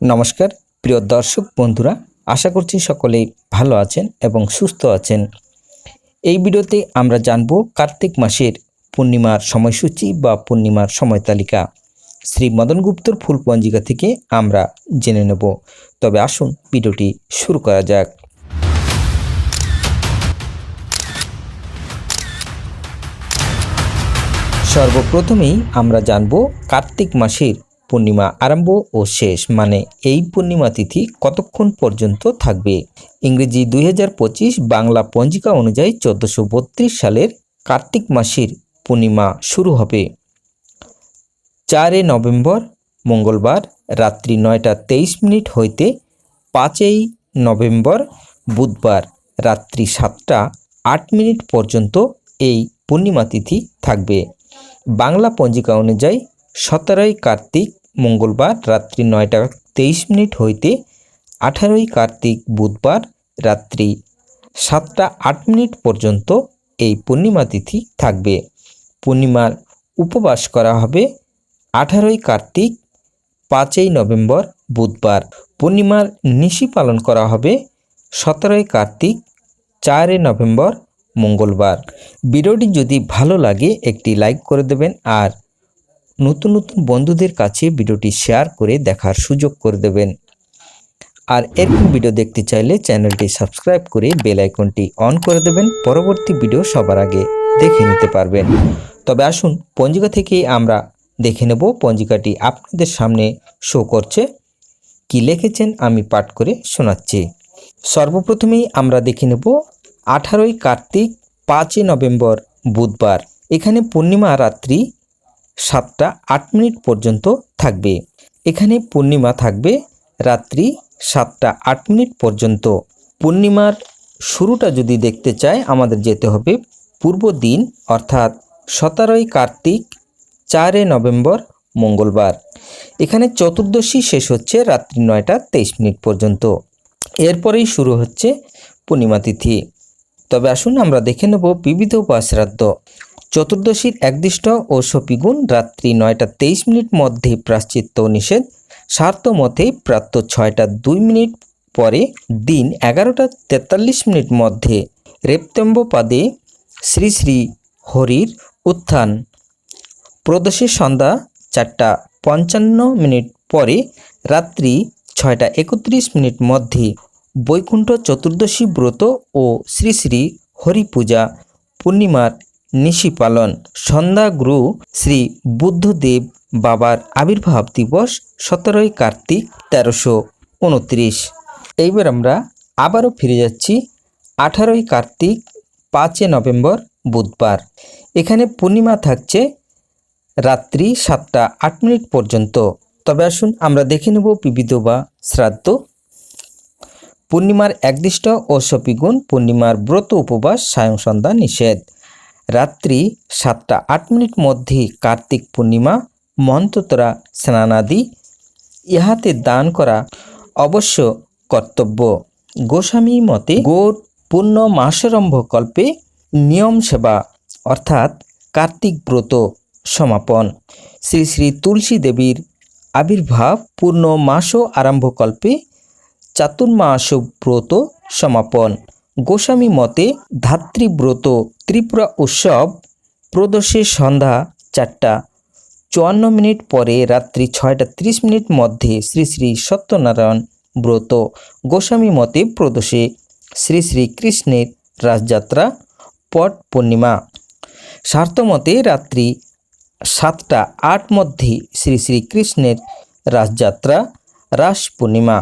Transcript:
নমস্কার, প্রিয় দর্শক বন্ধুরা, আশা করছি সকলেই ভালো আছেন এবং সুস্থ আছেন। এই ভিডিওতে আমরা জানব কার্তিক মাসের পূর্ণিমার সময়সূচি বা পূর্ণিমার সময় তালিকা। শ্রী মদন গুপ্তর ফুল পঞ্জিকা থেকে আমরা জেনে নেব। তবে আসুন ভিডিওটি শুরু করা যাক। সর্বপ্রথমেই আমরা জানব কার্তিক মাসের পূর্ণিমা আরম্ভ ও শেষ মানে এই পূর্ণিমা তিথি কতক্ষণ পর্যন্ত থাকবে? ইংরেজি দুই হাজার পঁচিশ বাংলা পঞ্জিকা অনুযায়ী চোদ্দোশো সালের কার্তিক মাসের পূর্ণিমা শুরু হবে। চারে নভেম্বর, মঙ্গলবার, রাত্রি নয়টা তেইশ মিনিট হইতে পাঁচই নভেম্বর, বুধবার, রাত্রি সাতটা আট মিনিট পর্যন্ত এই পূর্ণিমা তিথি থাকবে। বাংলা পঞ্জিকা অনুযায়ী সতেরোই কার্তিক মঙ্গলবার রাত্রি নয়টা তেইশ মিনিট হইতে আঠারোই কার্তিক বুধবার রাত্রি সাতটা আট মিনিট পর্যন্ত এই পূর্ণিমা তিথি থাকবে। পূর্ণিমার উপবাস করা হবে আঠারোই কার্তিক, পাঁচই নভেম্বর বুধবার। পূর্ণিমার নিশি পালন করা হবে সতেরোই কার্তিক, চারই নভেম্বর মঙ্গলবার। ভিডিওটি যদি ভালো লাগে একটি লাইক করে দেবেন আর নতুন নতুন বন্ধুদের কাছে ভিডিওটি শেয়ার করে দেখার সুযোগ করে দেবেন। আর এরকম ভিডিও দেখতে চাইলে চ্যানেলটি সাবস্ক্রাইব করে বেল আইকনটি অন করে দেবেন। পরবর্তী ভিডিও সবার আগে দেখে নিতে পারবেন। তবে আসুন পঞ্জিকা থেকে আমরা দেখে নেব পঞ্জিকাটি আপনাদের সামনে শো করছে। কি লিখেছেন আমি পাঠ করে শোনাচ্ছি। সর্বপ্রথমেই আমরা দেখে নেব আঠারোই কার্তিক পাঁচই নভেম্বর বুধবার। এখানে পূর্ণিমা রাত্রি সাতটা আট মিনিট পর্যন্ত থাকবে। এখানে পূর্ণিমা থাকবে রাত্রি সাতটা আট মিনিট পর্যন্ত। পূর্ণিমার শুরুটা যদি দেখতে চাই, আমাদের যেতে হবে পূর্ব দিন, অর্থাৎ সতেরোই কার্তিক, চারে নভেম্বর, মঙ্গলবার। এখানে চতুর্দশী শেষ হচ্ছে রাত্রি নয়টা তেইশ মিনিট পর্যন্ত। এরপরেই শুরু হচ্ছে পূর্ণিমা তিথি। তবে আসুন আমরা দেখে নেব বিবিধ শ্রাদ্ধ চতুর্দশীর একদিষ্ট ও সপিগুণ রাত্রি নয়টা তেইশ মিনিট মধ্যে প্রাশ্চিত্য নিষেধ স্বার্থ মতে প্রাপ্ত ছয়টা দুই মিনিট পরে দিন এগারোটা তেতাল্লিশ মিনিট মধ্যে রেপ্তম্ব পাদে শ্রী শ্রী হরির উত্থান। প্রদোষের সন্ধ্যা চারটা পঞ্চান্ন মিনিট পরে রাত্রি ছয়টা একত্রিশ মিনিট মধ্যে বৈকুণ্ঠ চতুর্দশী ব্রত ও শ্রী শ্রী হরি পূজা পূর্ণিমার নিশি পালন সন্ধ্যা গুরু শ্রী বুদ্ধদেব বাবার আবির্ভাব দিবস সতেরোই কার্তিক তেরোশো উনত্রিশ। এইবার আমরা আবারও ফিরে যাচ্ছি আঠারোই কার্তিক পাঁচই নভেম্বর বুধবার। এখানে পূর্ণিমা থাকছে রাত্রি সাতটা আট মিনিট পর্যন্ত। তবে আসুন আমরা দেখে নেব বিবিধ বা শ্রাদ্ধ। পূর্ণিমার একদিষ্ট ও সপিগুণ পূর্ণিমার ব্রত উপবাস, সায়ং সন্ধ্যা নিষেধ। রাত্রি সাতটা আট মিনিট মধ্যে কার্তিক পূর্ণিমা, মন্ত্রতরা স্নানাদি ইহাতে দান করা অবশ্য কর্তব্য। গোস্বামী মতে গোর পূর্ণ মাসারম্ভ কল্পে নিয়ম সেবা, অর্থাৎ কার্তিক ব্রত সমাপন। শ্রী শ্রী তুলসী দেবীর আবির্ভাব পূর্ণ মাস আরম্ভকল্পে চাতুর্মাস ব্রত সমাপন। গোস্বামী মতে ধাত্রীব্রত ত্রিপুরা উৎসব প্রদোষের সন্ধ্যা চারটা। চুয়ান্ন মিনিট পরে রাত্রি ছয়টা ত্রিশ মিনিট মধ্যে শ্রী শ্রী সত্যনারায়ণ ব্রত। গোস্বামী মতে প্রদোষে শ্রী শ্রী কৃষ্ণের রাজযাত্রা, পট পূর্ণিমা। স্বার্থমতে রাত্রি সাতটা আট মধ্যে শ্রী শ্রী কৃষ্ণের রাসযাত্রা রাস পূর্ণিমা।